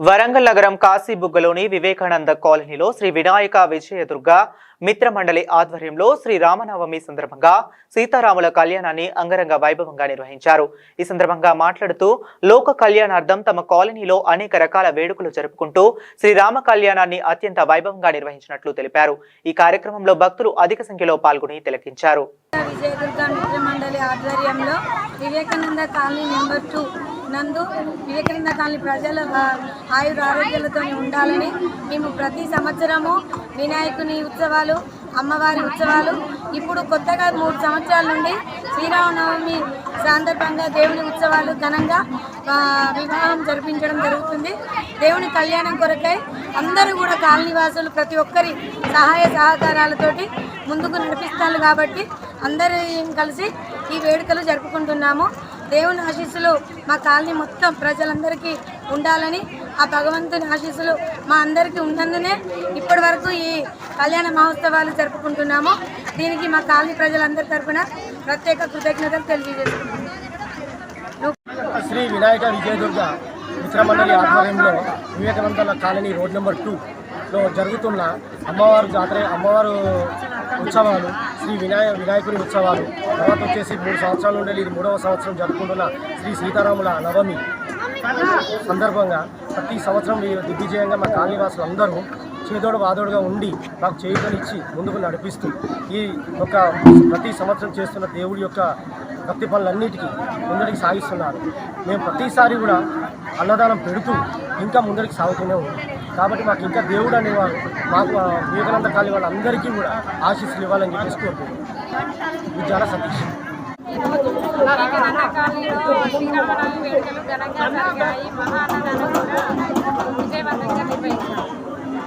వరంగల్ నగరం కాశీబుగ్గలోని వివేకానంద కాలనీలో శ్రీ వినాయక విజయదుర్గ మిత్రమండలి ఆధ్వర్యంలో శ్రీ రామనవమి సందర్భంగా సీతారాముల కళ్యాణాన్ని అంగరంగ వైభవంగా నిర్వహించారు. ఈ సందర్భంగా మాట్లాడుతూ లోక కళ్యాణార్థం తమ కాలనీలో అనేక రకాల వేడుకలు జరుపుకుంటూ శ్రీరామ కళ్యాణాన్ని అత్యంత వైభవంగా నిర్వహించినట్లు తెలిపారు. ఈ కార్యక్రమంలో భక్తులు అధిక సంఖ్యలో పాల్గొని తిలకించారు. ఆధ్వర్యంలో వివేకానంద కాలనీ నెంబర్ టూ నందు వివేకానంద కాలనీ ప్రజల ఆయుర ఆరోగ్యాలతో ఉండాలని మేము ప్రతి సంవత్సరము వినాయకుని ఉత్సవాలు అమ్మవారి ఉత్సవాలు ఇప్పుడు కొత్తగా మూడు సంవత్సరాల నుండి శ్రీరామనవమి సందర్భంగా దేవుని ఉత్సవాలు ఘనంగా వివాహం జరిపించడం జరుగుతుంది. దేవుని కళ్యాణం కొరకై అందరూ కూడా కాలనీవాసులు ప్రతి ఒక్కరి సహాయ సహకారాలతోటి ముందుకు నడిపిస్తారు కాబట్టి అందరూ కలిసి ఈ వేడుకలు జరుపుకుంటున్నాము. దేవుని ఆశీస్సులు మా కాలనీ మొత్తం ప్రజలందరికీ ఉండాలని ఆ భగవంతుని ఆశీస్సులు మా అందరికీ ఉన్నందునే ఇప్పటి వరకు ఈ కళ్యాణ మహోత్సవాలు జరుపుకుంటున్నాము. దీనికి మా కాలనీ ప్రజలందరి తరఫున ప్రత్యేక కృతజ్ఞతలు తెలియజేస్తున్నాము శ్రీ వినాయక విజయదుర్గ మిత్రమండలి ఆధ్వర్యంలో వివేకానంద కాలనీ రోడ్ నెంబర్ టూలో జరుగుతున్న అమ్మవారు జాతర అమ్మవారు ఉత్సవాలు శ్రీ వినాయ వినాయకుని ఉత్సవాలు తర్వాత వచ్చేసి మూడు సంవత్సరాల నుండి ఇది మూడవ సంవత్సరం జరుపుకుంటున్న శ్రీ సీతారాముల నవమి. సందర్భంగా ప్రతి సంవత్సరం దిగ్విజయంగా మా కాలనీవాసులు అందరూ చేదోడు వాదోడుగా ఉండి మాకు చేయుతనిచ్చి ముందుకు నడిపిస్తూ ఈ యొక్క ప్రతి సంవత్సరం చేస్తున్న దేవుడి యొక్క భక్తి పనులన్నిటికీ ముందరికి సాగిస్తున్నారు. మేము ప్రతిసారి కూడా అన్నదానం పెడుతూ ఇంకా ముందరికి సాగుతూనే ఉన్నాం. కాబట్టి మాకు ఇంకా దేవుడు అనేవారు మాకు వివేకానంద కాలనీ వాళ్ళందరికీ కూడా ఆశీస్సులు ఇవ్వాలని చెప్పేసి కోరుకుంటున్నాం. విద్యాల సతీష్. శ్రీరామనవమి వేడుకలు ఘనంగా జరిగాయి. మహాన్నదానం